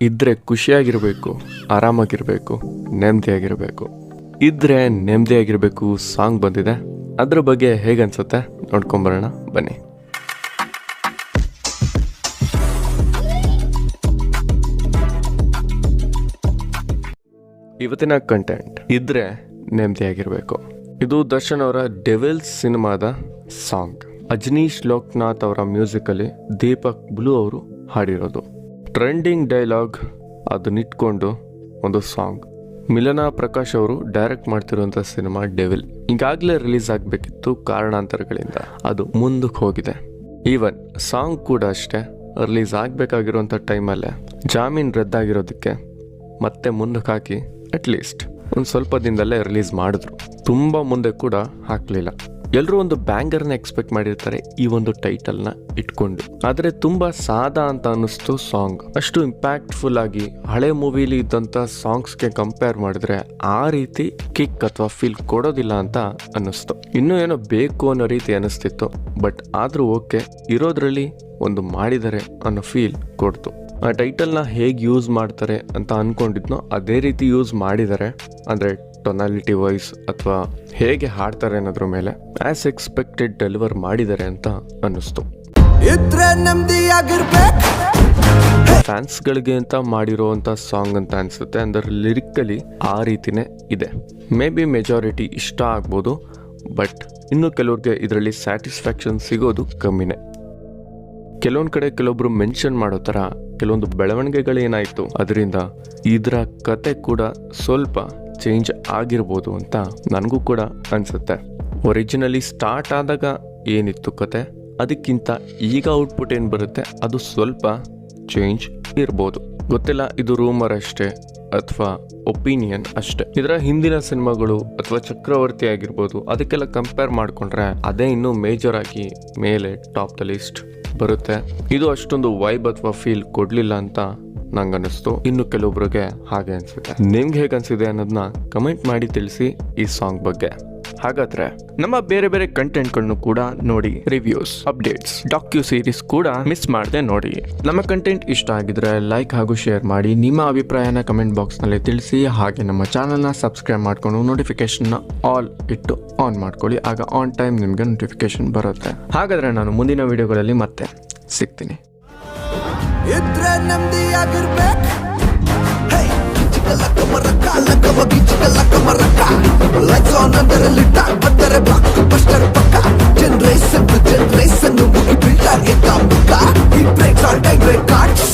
ಇದ್ರೆ ಖುಷಿಯಾಗಿರಬೇಕು, ಆರಾಮಾಗಿರಬೇಕು, ನೆಮ್ಮದಿಯಾಗಿರಬೇಕು. ಇದ್ರೆ ನೆಮ್ಮದಿಯಾಗಿರಬೇಕು ಸಾಂಗ್ ಬಂದಿದೆ. ಅದ್ರ ಬಗ್ಗೆ ಹೇಗನ್ಸುತ್ತೆ ನೋಡ್ಕೊಂಬರೋಣ, ಬನ್ನಿ. ಇವತ್ತಿನ ಕಂಟೆಂಟ್ ಇದ್ರೆ ನೆಮ್ಮದಿಯಾಗಿರಬೇಕು. ಇದು ದರ್ಶನ್ ಅವರ ಡೆವಿಲ್ಸ್ ಸಿನಿಮಾದ ಸಾಂಗ್. ಅಜನೀಶ್ ಲೋಕ್ನಾಥ್ ಅವರ ಮ್ಯೂಸಿಕ್ ಅಲ್ಲಿ ದೀಪಕ್ ಬ್ಲೂ ಅವರು ಹಾಡಿರೋದು. ಟ್ರೆಂಡಿಂಗ್ ಡೈಲಾಗ್ ಅದನ್ನಿಟ್ಕೊಂಡು ಒಂದು ಸಾಂಗ್. ಮಿಲನಾ ಪ್ರಕಾಶ್ ಅವರು ಡೈರೆಕ್ಟ್ ಮಾಡ್ತಿರುವಂಥ ಸಿನಿಮಾ ಡೆವಿಲ್ ಈಗಾಗಲೇ ರಿಲೀಸ್ ಆಗಬೇಕಿತ್ತು ಕಾರಣಾಂತರಗಳಿಂದ. ಅದು ಮುಂದಕ್ಕೆ ಹೋಗಿದೆ. ಈವನ್ ಸಾಂಗ್ ಕೂಡ ಅಷ್ಟೇ ರಿಲೀಸ್ ಆಗಬೇಕಾಗಿರುವಂಥ ಟೈಮಲ್ಲೇ ಜಾಮೀನು ರದ್ದಾಗಿರೋದಕ್ಕೆ ಮತ್ತೆ ಮುಂದಕ್ಕೆ ಹಾಕಿ ಅಟ್ಲೀಸ್ಟ್ ಒಂದು ಸ್ವಲ್ಪ ದಿನದಲ್ಲೇ ರಿಲೀಸ್ ಮಾಡಿದ್ರು. ತುಂಬ ಮುಂದೆ ಕೂಡ ಹಾಕಲಿಲ್ಲ. ಎಲ್ಲರೂ ಒಂದು ಬ್ಯಾಂಗರ್ನ ಎಕ್ಸ್ಪೆಕ್ಟ್ ಮಾಡಿರ್ತಾರೆ ಈ ಒಂದು ಟೈಟಲ್ನ ಇಟ್ಕೊಂಡು. ಆದರೆ ತುಂಬ ಸಾದಾ ಅಂತ ಅನ್ನಿಸ್ತು ಸಾಂಗ್ ಅಷ್ಟು ಇಂಪ್ಯಾಕ್ಟ್ಫುಲ್ ಆಗಿ ಹಳೆ ಮೂವಿಲಿ ಇದ್ದಂಥ ಸಾಂಗ್ಸ್ಗೆ ಕಂಪೇರ್ ಮಾಡಿದ್ರೆ ಆ ರೀತಿ ಕಿಕ್ ಅಥವಾ ಫೀಲ್ ಕೊಡೋದಿಲ್ಲ ಅಂತ ಅನ್ನಿಸ್ತು. ಇನ್ನೂ ಏನೋ ಬೇಕು ಅನ್ನೋ ರೀತಿ ಅನ್ನಿಸ್ತಿತ್ತು ಬಟ್ ಆದರೂ ಓಕೆ ಇರೋದ್ರಲ್ಲಿ ಒಂದು ಮಾಡಿದರೆ ಅನ್ನೋ ಫೀಲ್ ಕೊಡ್ತು. ಆ ಟೈಟಲ್ನ ಹೇಗೆ ಯೂಸ್ ಮಾಡ್ತಾರೆ ಅಂತ ಅನ್ಕೊಂಡಿದ್ನೋ ಅದೇ ರೀತಿ ಯೂಸ್ ಮಾಡಿದ್ದಾರೆ. ಅಂದರೆ ಟೊನಾಲಿಟಿ ವಾಯ್ಸ್ ಅಥವಾ ಹೇಗೆ ಹಾಡ್ತಾರೆ ಅನ್ನೋದ್ರ ಮೇಲೆ ಆಸ್ ಎಕ್ಸ್ಪೆಕ್ಟೆಡ್ ಡೆಲಿವರ್ ಮಾಡಿದ್ದಾರೆ ಅಂತ ಅನ್ನಿಸ್ತು. ಫ್ಯಾನ್ಸ್ಗಳಿಗೆ ಅಂತ ಮಾಡಿರೋವಂಥ ಸಾಂಗ್ ಅಂತ ಅನಿಸುತ್ತೆ. ಅಂದರೆ ಲಿರಿಕಲಿ ಆ ರೀತಿನೇ ಇದೆ. ಮೇ ಬಿ ಮೆಜಾರಿಟಿ ಇಷ್ಟ ಆಗ್ಬೋದು. ಬಟ್ ಇನ್ನು ಕೆಲವ್ರಿಗೆ ಇದರಲ್ಲಿ ಸ್ಯಾಟಿಸ್ಫ್ಯಾಕ್ಷನ್ ಸಿಗೋದು ಕಮ್ಮಿನೇ. ಕೆಲವೊಂದು ಕಡೆ ಕೆಲವೊಬ್ರು ಮೆನ್ಷನ್ ಮಾಡೋ ಥರ ಕೆಲವೊಂದು ಬೆಳವಣಿಗೆಗಳೇನಾಯಿತು? ಅದರಿಂದ ಇದರ ಕತೆ ಕೂಡ ಸ್ವಲ್ಪ ಚೇಂಜ್ ಆಗಿರ್ಬೋದು ಅಂತ ನನಗೂ ಕೂಡ ಅನಿಸುತ್ತೆ. ಒರಿಜಿನಲಿ ಸ್ಟಾರ್ಟ್ ಆದಾಗ ಏನಿತ್ತು ಕತೆ? ಅದಕ್ಕಿಂತ ಈಗ ಔಟ್ಪುಟ್ ಏನು ಬರುತ್ತೆ? ಅದು ಸ್ವಲ್ಪ ಚೇಂಜ್ ಇರ್ಬೋದು. ಗೊತ್ತಿಲ್ಲ, ಇದು ರೂಮರ್ ಅಷ್ಟೇ ಅಥವಾ ಒಪಿನಿಯನ್ ಅಷ್ಟೇ. ಇದರ ಹಿಂದಿನ ಸಿನಿಮಾಗಳು ಅಥವಾ ಚಕ್ರವರ್ತಿ ಆಗಿರ್ಬೋದು, ಅದಕ್ಕೆಲ್ಲ ಕಂಪೇರ್ ಮಾಡಿಕೊಂಡ್ರೆ ಅದೇ ಇನ್ನೂ ಮೇಜರ್ ಆಗಿ ಮೇಲೆ ಟಾಪ್ ದ ಲಿಸ್ಟ್ ಬರುತ್ತೆ. ಇದು ಅಷ್ಟೊಂದು ವೈಬ್ ಅಥವಾ ಫೀಲ್ ಕೊಡ್ಲಿಲ್ಲ ಅಂತ ನಂಗೆ ಅನಿಸ್ತು ಇನ್ನು ಕೆಲವೊಬ್ರಿಗೆ ಹಾಗೆ ಅನ್ಸುತ್ತೆ. ನಿಮ್ಗೆ ಹೇಗೆ ಅನ್ಸಿದೆ ಅನ್ನೋದನ್ನ ಕಮೆಂಟ್ ಮಾಡಿ ತಿಳಿಸಿ ಈ ಸಾಂಗ್ ಬಗ್ಗೆ. ಹಾಗಾದ್ರೆ ನಮ್ಮ ಬೇರೆ ಬೇರೆ ಕಂಟೆಂಟ್ಗಳನ್ನು ಕೂಡ ನೋಡಿ ರಿವ್ಯೂಸ್ ಅಪ್ಡೇಟ್ಸ್ ಡಾಕ್ಯೂ ಸೀರೀಸ್ ಕೂಡ ಮಿಸ್ ಮಾಡದೆ ನೋಡಿ. ನಮ್ಮ ಕಂಟೆಂಟ್ ಇಷ್ಟ ಆಗಿದ್ರೆ ಲೈಕ್ ಹಾಗೂ ಶೇರ್ ಮಾಡಿ, ನಿಮ್ಮ ಅಭಿಪ್ರಾಯನ ಕಮೆಂಟ್ ಬಾಕ್ಸ್ನಲ್ಲಿ ತಿಳಿಸಿ, ಹಾಗೆ ನಮ್ಮ ಚಾನಲ್ನ ಸಬ್ಸ್ಕ್ರೈಬ್ ಮಾಡ್ಕೊಂಡು ನೋಟಿಫಿಕೇಶನ್ ಆಲ್ ಇಟ್ಟು ಆನ್ ಮಾಡ್ಕೊಳ್ಳಿ, ಆಗ ಆನ್ ಟೈಮ್ ನಿಮಗೆ ನೋಟಿಫಿಕೇಶನ್ ಬರುತ್ತೆ. ಹಾಗಾದ್ರೆ ನಾನು ಮುಂದಿನ ವಿಡಿಯೋಗಳಲ್ಲಿ ಮತ್ತೆ ಸಿಗ್ತೀನಿ. ಇದ್ರೆ ನೆಮ್ಮದಿಯಾಗಿರ್ಬೇಕು. ಹೇ ಗಿಚ್ಚಿಕಲಕ್ಕ ಮರಕ್ಕ ಲಕ್ಕವ ಗಿಚ್ಚಿಕಲಕ್ಕ ಮರಕ್ಕ ಲೈಟ್ಸ್ ಆನ್ ಅಂದರೆ ಲಿಟ್ಟ ಬಂದರೆ ಬಸ್ಟರ್ ಪಕ್ಕ. ಜನರೇಷನ್ ಟು ಜನರೇಷನ್ ಮುಗಿ ಬಿಲ್ಡರ್ ಎತ್ತ ಮುಕ್ಕ ಈ breaks all time break cards